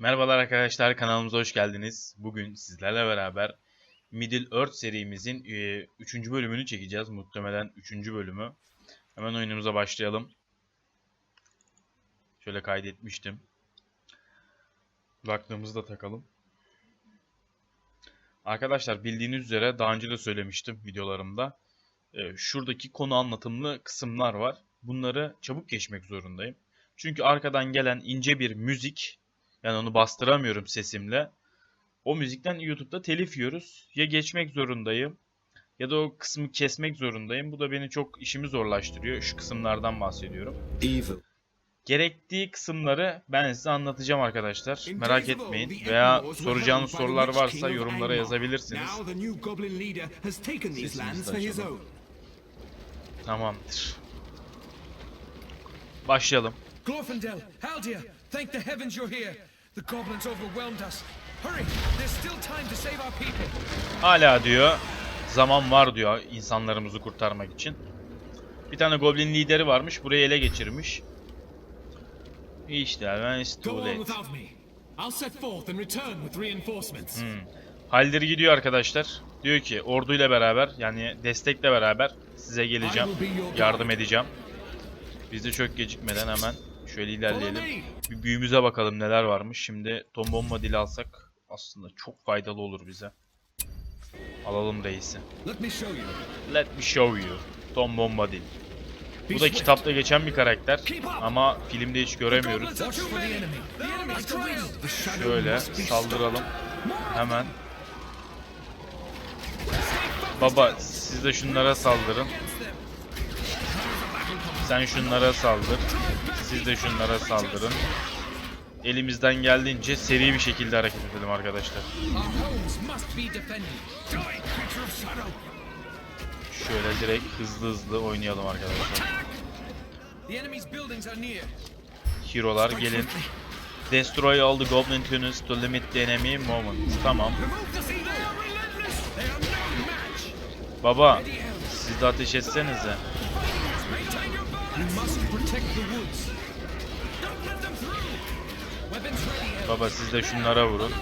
Merhabalar arkadaşlar kanalımıza hoş geldiniz. Bugün sizlerle beraber Middle Earth serimizin 3. bölümünü çekeceğiz. Muhtemelen 3. bölümü. Hemen oyunumuza başlayalım. Şöyle kaydetmiştim. Kulaklığımızı da takalım. Arkadaşlar bildiğiniz üzere daha önce de söylemiştim videolarımda. E, Şuradaki konu anlatımlı kısımlar var. Bunları çabuk geçmek zorundayım. Çünkü arkadan gelen ince bir müzik yani onu bastıramıyorum sesimle. O müzikten YouTube'da telif yiyoruz. Ya geçmek zorundayım ya da o kısmı kesmek zorundayım. Bu da beni çok işimi zorlaştırıyor. Şu kısımlardan bahsediyorum. Evil. Gerektiği kısımları ben size anlatacağım arkadaşlar. Merak etmeyin. Veya soracağınız sorular varsa yorumlara yazabilirsiniz. Own. Tamamdır. Başlayalım. Glorfindel, Haldir, thank the heavens you're here. The goblins overwhelmed us. Hurry, there's still time to save our people. Hala diyor zaman var diyor insanlarımızı kurtarmak için. Bir tane goblin lideri varmış burayı ele geçirmiş. İşte ben too late. reinforcements. Haldir gidiyor arkadaşlar. Diyor ki orduyla beraber yani destekle beraber size geleceğim. Yardım edeceğim. Biz de çok gecikmeden hemen şöyle ilerleyelim. Bir büyümüze bakalım neler varmış. Şimdi Tom Bomba dili alsak aslında çok faydalı olur bize. Alalım reisi. Let me show you. Let me show you. Tom Bombadil. Bu da kitapta geçen bir karakter ama filmde hiç göremiyoruz. Şöyle saldıralım. Hemen. Baba siz de şunlara saldırın. Sen şunlara saldır. Siz de şunlara saldırın. Elimizden geldiğince seri bir şekilde hareket edelim arkadaşlar. Şöyle direkt hızlı hızlı oynayalım arkadaşlar. Hero'lar gelin. Destroy all the goblin tunnels to limit the enemy movement. Tamam. Baba siz de ateş etsenize. You must protect the woods. Baba siz de şunlara vurun.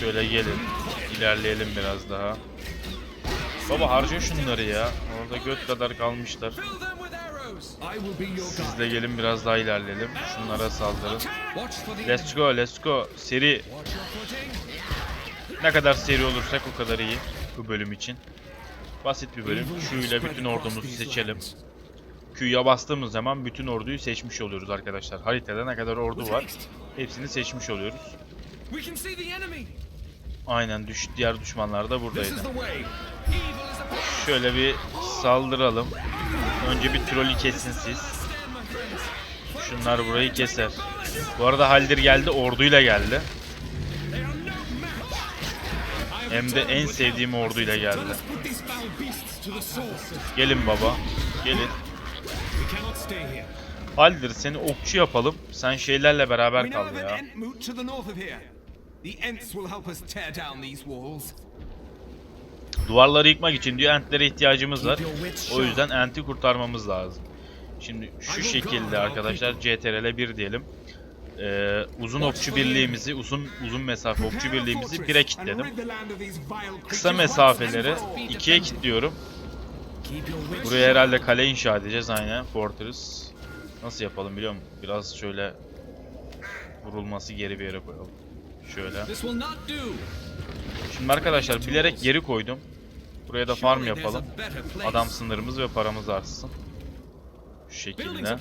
Şöyle gelin. İlerleyelim biraz daha. Baba harca şunları ya. Orada göt kadar kalmışlar. Siz de gelin biraz daha ilerleyelim. Şunlara saldırın. Let's go, let's go. Seri. Ne kadar seri olursak o kadar iyi bu bölüm için. Basit bir bölüm. İle bütün ordumuzu seçelim. Q'ya bastığımız zaman bütün orduyu seçmiş oluyoruz arkadaşlar. Haritada ne kadar ordu var hepsini seçmiş oluyoruz. Aynen düş diğer düşmanlar da buradaydı. Şöyle bir saldıralım. Önce bir trolü kesin siz. Şunlar burayı keser. Bu arada Haldir geldi orduyla geldi. Hem de en sevdiğim orduyla geldi. Gelin baba. Gelin. Haldir seni okçu yapalım. Sen şeylerle beraber kal ya. Duvarları yıkmak için diyor entlere ihtiyacımız var. O yüzden enti kurtarmamız lazım. Şimdi şu şekilde arkadaşlar CTRL 1 diyelim. Ee, uzun okçu birliğimizi, uzun uzun mesafe okçu birliğimizi 1'e kilitledim. Kısa mesafeleri 2'ye kilitliyorum. Buraya herhalde kale inşa edeceğiz aynen Fortress. Nasıl yapalım biliyor musun? Biraz şöyle vurulması geri bir yere koyalım. Şöyle. Şimdi arkadaşlar bilerek geri koydum. Buraya da farm yapalım. Adam sınırımız ve paramız artsın. Şu şekilde.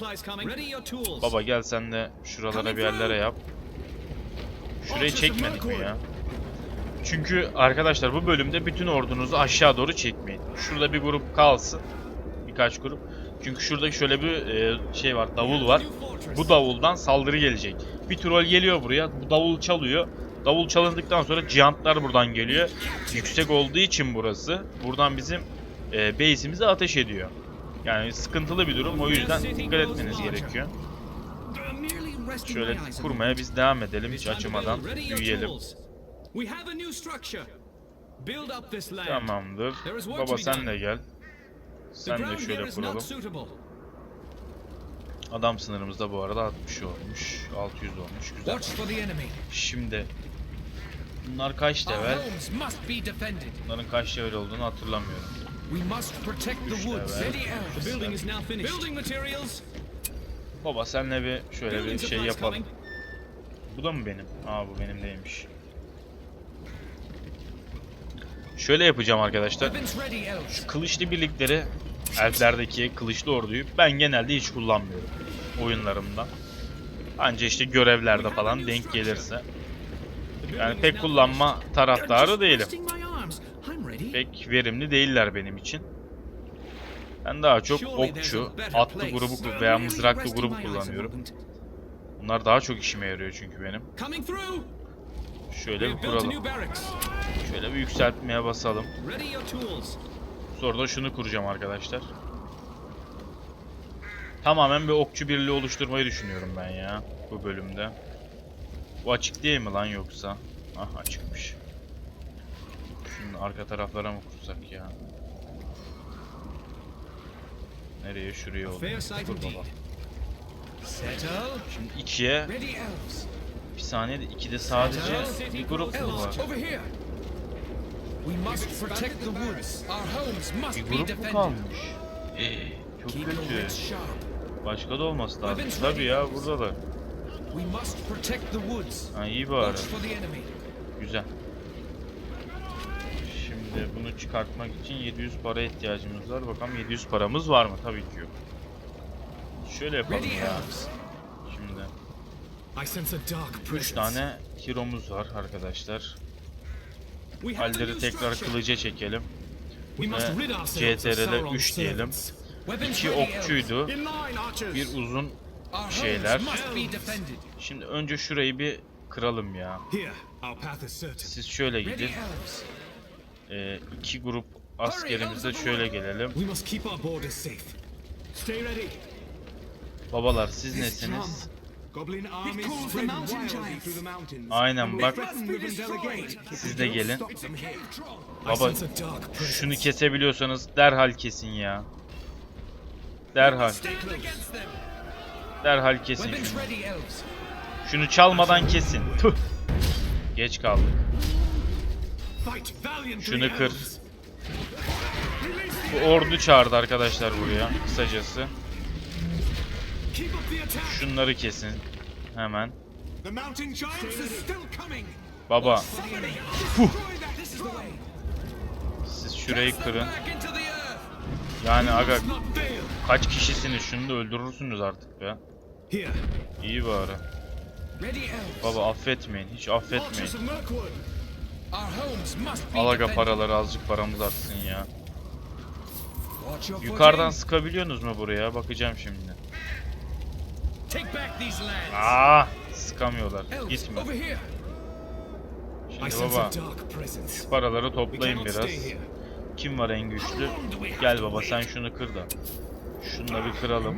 Baba gel sen de şuralara bir yerlere yap. Şurayı çekmedik mi ya? Çünkü arkadaşlar bu bölümde bütün ordunuzu aşağı doğru çekmeyin. Şurada bir grup kalsın. Birkaç grup. Çünkü şurada şöyle bir e, şey var, davul var. Bu davuldan saldırı gelecek. Bir troll geliyor buraya, bu davul çalıyor. Davul çalındıktan sonra giantlar buradan geliyor. Yüksek olduğu için burası, buradan bizim e, base'imize ateş ediyor. Yani sıkıntılı bir durum, o yüzden dikkat etmeniz gerekiyor. Şöyle kurmaya biz devam edelim hiç açmadan, büyüyelim. We have a new structure. Build up this land. Tamamdır. Baba sen de gel. The Sen de ground here şöyle is kuralım. not suitable. Adam sınırımız da bu arada 60 olmuş. 600 olmuş. Güzel. Şimdi bunlar kaç level? Bunların kaç level olduğunu hatırlamıyorum. We must protect the woods. The building is now finished. Building materials. Baba senle bir şöyle bir şey yapalım. Bu da mı benim? Aa bu benim değilmiş. Şöyle yapacağım arkadaşlar. Elves. Kılıçlı birlikleri, elflerdeki kılıçlı orduyu ben genelde hiç kullanmıyorum oyunlarımda. Anca işte görevlerde falan denk gelirse. Yani pek kullanma taraftarı değilim. Pek verimli değiller benim için. Ben daha çok okçu, atlı grubu veya mızraklı grubu kullanıyorum. Bunlar daha çok işime yarıyor çünkü benim. Şöyle bir kuralım. Şöyle bir yükseltmeye basalım. Sonra da şunu kuracağım arkadaşlar. Tamamen bir okçu birliği oluşturmayı düşünüyorum ben ya bu bölümde. Bu açık değil mi lan yoksa? Ah açıkmış. Şunun arka taraflara mı kursak ya? Nereye? Şuraya baba. Settle. Şimdi ikiye. Bir saniyede ikide sadece bir grup mu var? Bir grup mu kalmış? Ee, çok kötü. Başka da olması lazım. Tabii ya burada da. Ha iyi bari. Güzel. Şimdi bunu çıkartmak için 700 para ihtiyacımız var. Bakalım 700 paramız var mı? Tabii ki yok. Şöyle yapalım ya. Şimdi I sense a dark 3 presence. tane hero'muz var arkadaşlar. Halleri tekrar kılıca çekelim. Ve Sauron's 3 diyelim. servants. Weapons 2 ready elves. okçuydu. Bir uzun. Şeyler. Şimdi önce şurayı bir kıralım ya. Siz şöyle gidin. Ee, iki grup askerimize şöyle gelelim. Babalar siz nesiniz? Goblin armies calls the spread mountain wildly giants. through the mountains. Aynen bak siz de gelin. Baba şunu kesebiliyorsanız derhal kesin ya. Derhal. Derhal kesin şunu. Şunu çalmadan kesin. Tüh. Geç kaldık. Şunu kır. Bu ordu çağırdı arkadaşlar buraya kısacası. Şunları kesin. Hemen. Baba way. siz şurayı kırın. Yani aga kaç kişisiniz şunu da öldürürsünüz artık be. İyi bari. Baba affetmeyin. Hiç affetmeyin. archers of Mirkwood. Our homes must be Al aga defended. paraları azıcık paramız artsın ya. Yukarıdan sıkabiliyorsunuz mu buraya? Bakacağım şimdi. Aa, sıkamıyorlar. Gitme. Şimdi baba paraları toplayın biraz. Kim var en güçlü? Gel baba sen şunu kır da. Şunu bir kıralım.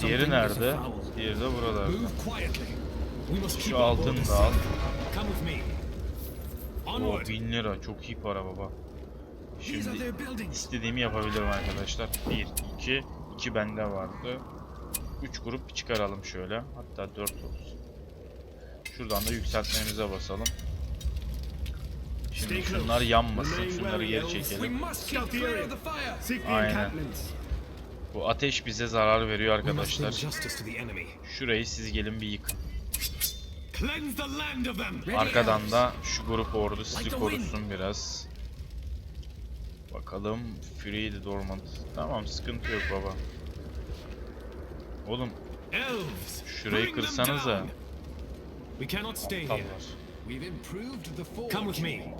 Diğeri nerede? Diğeri de buralarda. Şu altını da al. safe. Come with me. O Onward. 1000 lira çok iyi para baba. Şimdi istediğimi yapabilirim arkadaşlar. 1, 2, 2 bende vardı. 3 grup çıkaralım şöyle. Hatta 4 olsun. Şuradan da yükseltmemize basalım. Şimdi şunlar yanmasın. Şunları geri çekelim. Aynen. Bu ateş bize zarar veriyor arkadaşlar. Şurayı siz gelin bir yıkın. Arkadan da şu grup ordu sizi korusun biraz. Bakalım Free the Dormant. Tamam sıkıntı yok baba. Oğlum şurayı kırsanıza. We cannot stay here. We've improved the forge. Come with me.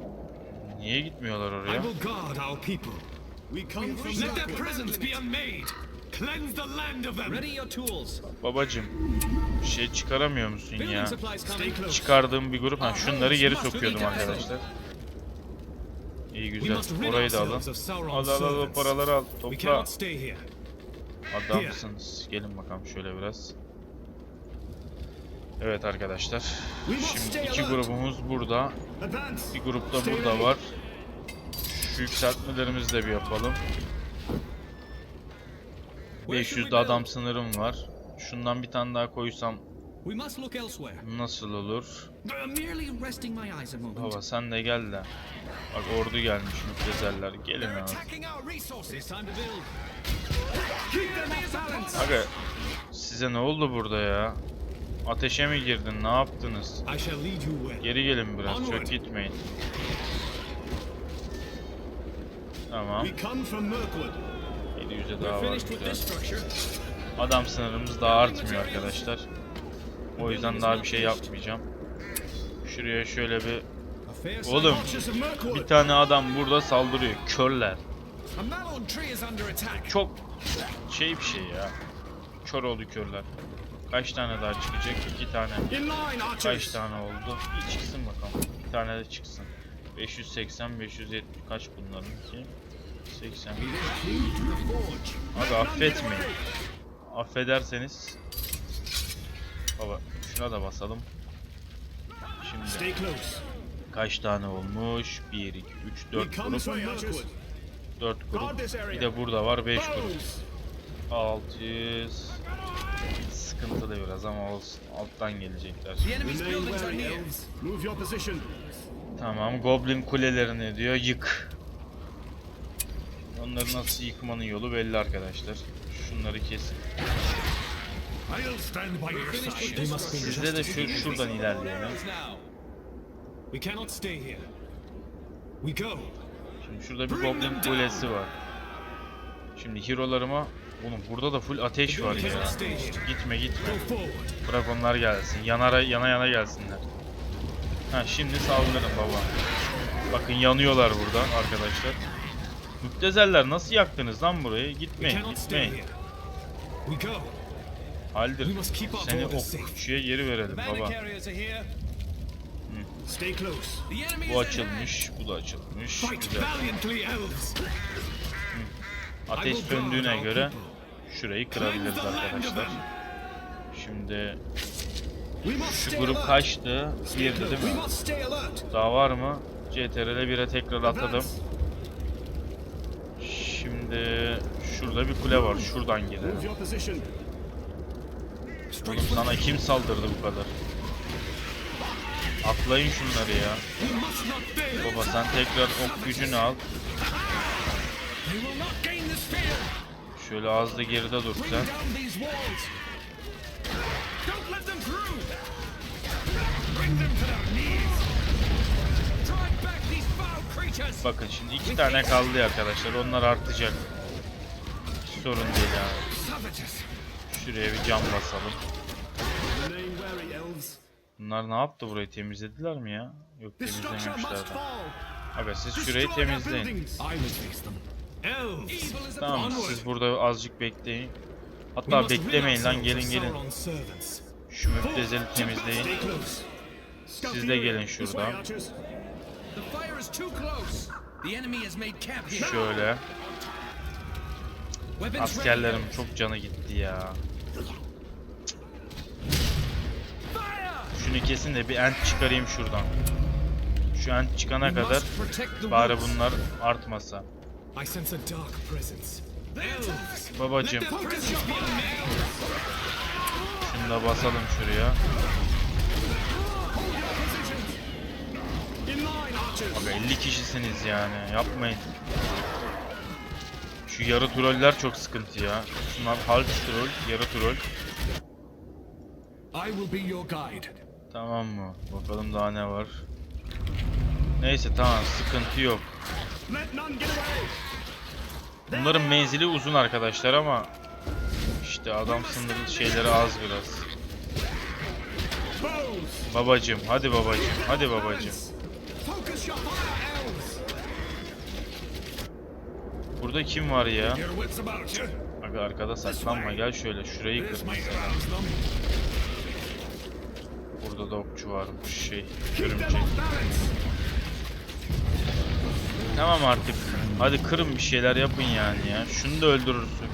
Niye gitmiyorlar I oraya? will guard our people. We come from Let their presence be unmade. Cleanse the land of them. Ready your tools. Babacım bir şey çıkaramıyor musun ya? Çıkardığım bir grup. Ha şunları geri sokuyordum arkadaşlar. İyi güzel. Orayı da alın. Al al al servants. paraları al. Topla. Adamsınız. Gelin bakalım şöyle biraz. Evet arkadaşlar. Şimdi iki grubumuz burada. Bir grup da Stay burada var. Şu yükseltmelerimizi de bir yapalım. 500 de adam sınırım var. Şundan bir tane daha koysam We must look elsewhere. nasıl olur? merely resting my eyes a moment. Baba sen de gel de. Bak ordu gelmiş müptezeller. Gelin abi. attacking our resources. It's time to build. Keep them off balance. Aga size ne oldu burada ya? Ateşe mi girdin? Ne yaptınız? I shall lead you where. Geri gelin biraz. Çok gitmeyin. Tamam. We come from Mirkwood. 700'e We're daha var. finished with güzel. this structure. Adam sınırımız daha artmıyor arkadaşlar. O yüzden daha bir şey yapmayacağım. Şuraya şöyle bir... Oğlum bir tane adam burada saldırıyor. Körler. Çok şey bir şey ya. Kör oldu körler. Kaç tane daha çıkacak? İki tane. Kaç tane oldu? Bir çıksın bakalım. Bir tane de çıksın. 580, 570 kaç bunların ki? 80. Abi affetmeyin. Affederseniz. Baba şuna da basalım. Şimdi kaç tane olmuş? 1, 2, 3, 4 We come grup. from Mirkwood. 4 grup. Bir de burada var 5 grup. Foes. 600 sıkıntılı biraz ama olsun. Alttan gelecekler. Tamam, Goblin kulelerini diyor yık. Onları nasıl yıkmanın yolu belli arkadaşlar. Şunları kesin. Sizde de şu şuradan ilerleyelim. Now, We cannot stay here. We go. Şimdi şurada bir Goblin kulesi var. Şimdi hero'larıma Oğlum burada da full ateş var ya. Gitme gitme. Bırak onlar gelsin. Yanara, yana yana gelsinler. Ha şimdi saldırın baba. Bakın yanıyorlar burada arkadaşlar. Müptezeller nasıl yaktınız lan burayı? Gitmeyin gitmeyin. Haldir seni safe. okçuya geri verelim baba. is Bu açılmış, bu da açılmış. Güzel. Ateş söndüğüne göre şurayı kırabiliriz arkadaşlar. Şimdi şu grup kaçtı? Close. değil mi? Daha var mı? CTRL'e 1'e tekrar atadım. Advance. Şimdi şurada bir kule var. Şuradan position. Oğlum sana kim saldırdı bu kadar? Atlayın şunları ya. Baba sen tekrar ok gücünü al. Şöyle az da geride dur sen. Bakın şimdi iki tane kaldı arkadaşlar. Onlar artacak. Hiç sorun değil. Savages. Şuraya bir cam basalım. Elves. Bunlar ne yaptı burayı temizlediler mi ya? Yok temizlememişler. Aga siz şurayı temizleyin. Tamam siz burada azıcık bekleyin. Hatta beklemeyin lan gelin gelin. Şu müptezeli temizleyin. Siz de gelin şuradan. Şöyle. Askerlerim çok canı gitti ya. Şunu kesin de bir ent çıkarayım şuradan. Şu ent çıkana kadar bari bunlar artmasa. Babacım şunu da basalım şuraya. Abi 50 kişisiniz yani yapmayın. Şu yarı troller çok sıkıntı ya. Şunlar halk troll, yarı troll. I will be your guide. Tamam mı? Bakalım daha ne var. Neyse tamam sıkıntı yok. Bunların menzili uzun arkadaşlar ama işte adam sınırlı şeyleri az biraz. Babacım hadi babacım hadi babacım. Burada kim var ya? Aga arkada saklanma gel şöyle şurayı kır. Burada da okçu varmış şey örümcek. Tamam artık. Hadi kırın bir şeyler yapın yani ya. Şunu da öldürürsün.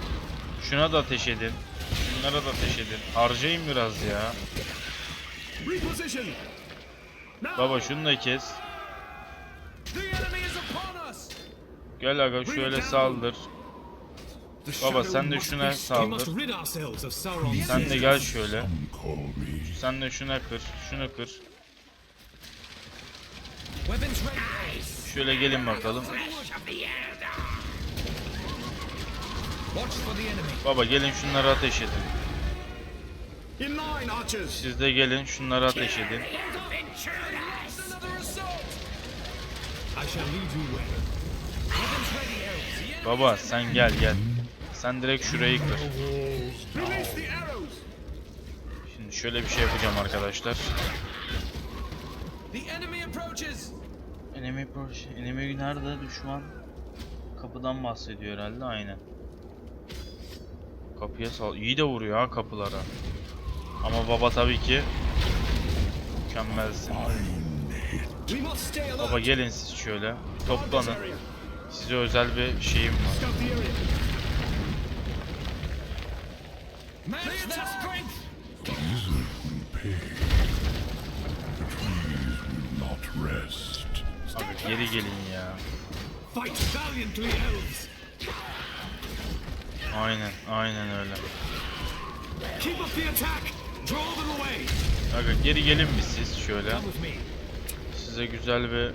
Şuna da ateş edin. Şunlara da ateş edin. Harcayın biraz ya. Baba şunu da kes. Gel aga şöyle saldır. Baba sen de şuna saldır. Sen de gel şöyle. Sen de şuna kır. Şunu kır. Şöyle gelin bakalım. Baba gelin şunları ateş edin. Siz de gelin şunları ateş edin. Baba sen gel gel. Sen direkt şurayı kır. Şimdi şöyle bir şey yapacağım arkadaşlar. Enemy approaches. Enemy nerede düşman? Kapıdan bahsediyor herhalde aynen. Kapıya sal. İyi de vuruyor ha kapılara. Ama baba tabii ki mükemmelsin. Baba gelin siz şöyle. Toplanın. Size özel bir şeyim var. The. Match their strength. Not rest. Abi geri gelin ya. Fight valiantly, elves. Aynen, aynen öyle. Keep up the attack. Draw them away. Aga geri gelin bir siz şöyle. Size güzel bir...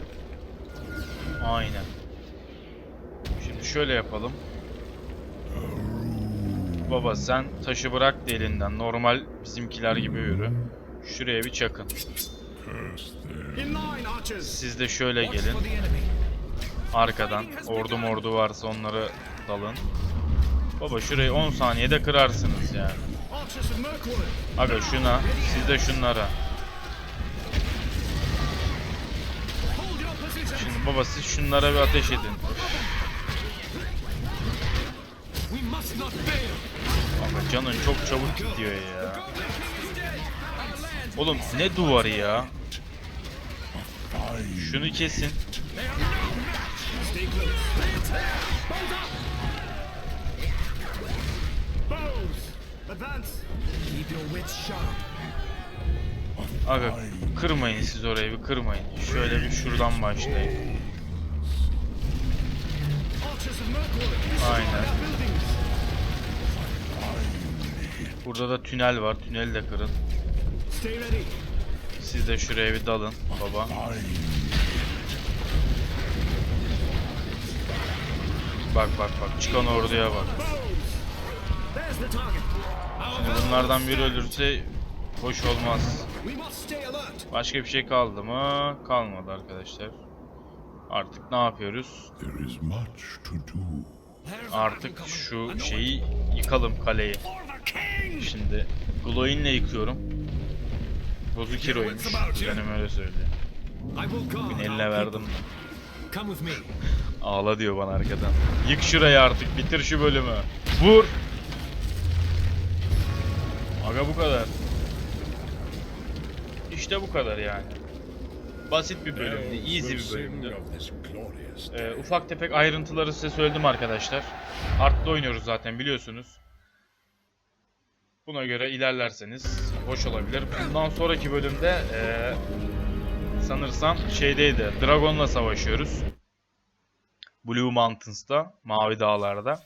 Aynen. Şimdi şöyle yapalım. Baba sen taşı bırak da elinden. Normal bizimkiler gibi yürü. Şuraya bir çakın. Siz de şöyle gelin. Arkadan. Ordu mordu varsa onları dalın. Baba şurayı 10 saniyede kırarsınız yani. Aga şuna, siz de şunlara. Şimdi baba siz şunlara bir ateş edin. Canın çok çabuk gidiyor ya. Oğlum ne duvarı ya? Şunu kesin. Aga kırmayın siz orayı bir kırmayın. Şöyle bir şuradan başlayın. Aynen. Burada da tünel var. Tüneli de kırın. Siz de şuraya bir dalın baba. Bak bak bak çıkan orduya bak. Şimdi bunlardan biri ölürse hoş olmaz. Başka bir şey kaldı mı? Kalmadı arkadaşlar. Artık ne yapıyoruz? Artık şu şeyi yıkalım kaleyi. Şimdi Glowin'le yıkıyorum. Bozuk heroymuş. Benim öyle söylüyor. I will guard Eline verdim. Ağla diyor bana arkadan. Yık şurayı artık. Bitir şu bölümü. Vur. Aga bu kadar. İşte bu kadar yani. Basit bir bölümdü. Easy bir bölümdü. Ee, ufak tefek ayrıntıları size söyledim arkadaşlar. Art'ta oynuyoruz zaten biliyorsunuz. Buna göre ilerlerseniz hoş olabilir. Bundan sonraki bölümde ee, sanırsam şeydeydi. Dragon'la savaşıyoruz. Blue Mountains'ta, Mavi Dağlar'da.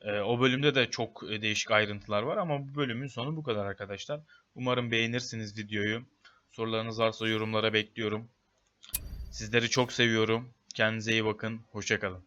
Ee, o bölümde de çok e, değişik ayrıntılar var ama bu bölümün sonu bu kadar arkadaşlar. Umarım beğenirsiniz videoyu. Sorularınız varsa yorumlara bekliyorum. Sizleri çok seviyorum. Kendinize iyi bakın. Hoşçakalın.